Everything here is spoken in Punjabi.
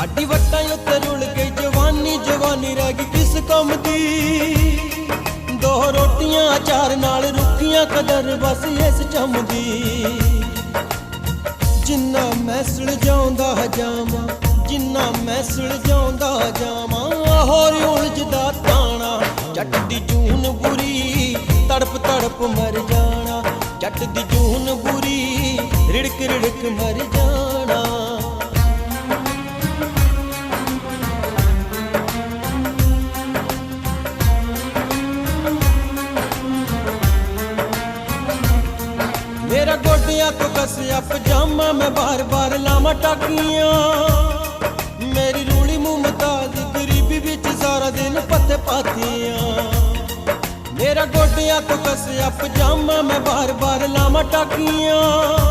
ਸਾਡੀ ਵੱਟਾਂ ਉੱਤੇ ਰੁਲ ਗਈ ਜਵਾਨੀ ਜਵਾਨੀ ਰਹਿ ਗਈ ਕਿਸ ਕੰਮ ਦੀ? ਦੋ ਰੋਟੀਆਂ ਚਾਰ ਨਾਲ ਰੁੱਕੀਆਂ ਕਦਰ ਬਸ ਇਸ ਚੰਮ ਜਿੰਨਾ ਮੈਂ ਸੁਲਝਾਉਂਦਾ ਜਾਵਾਂ ਜਿੰਨਾ ਮੈਂ ਸੁਲਝਾਉਂਦਾ ਜਾਵਾਂ ਹੋਰ ਉਲਝਦਾ ਤਾਣਾ। ਜੱਟ ਦੀ ਜੂਨ ਬੁਰੀ, ਤੜਪ ਤੜਪ ਮਰ ਜਾਣਾ। ਜੱਟ ਦੀ ਜੂਨ ਬੁਰੀ, ਰਿੜਕ ਰਿੜਕ ਮਰ ਕੱਸਿਆ ਪਜਾਮਾ ਮੈਂ ਬਾਰ-ਬਾਰ ਲਾਵਾਂ ਟਾਕੀਆਂ। ਮੇਰੀ ਰੂਲੀ ਮੁਮਤਾਜ਼, ਗਰੀਬੀ ਵਿੱਚ ਸਾਰਾ ਦਿਨ ਪੱਤੇ ਪਾਤੀਆਂ। ਮੇਰਾ ਗੋਡਿਆਂ ਤੋਂ ਕੱਸਿਆ ਪਜਾਮਾ ਮੈਂ ਬਾਰ-ਬਾਰ ਲਾਵਾਂ ਟਾਕੀਆਂ।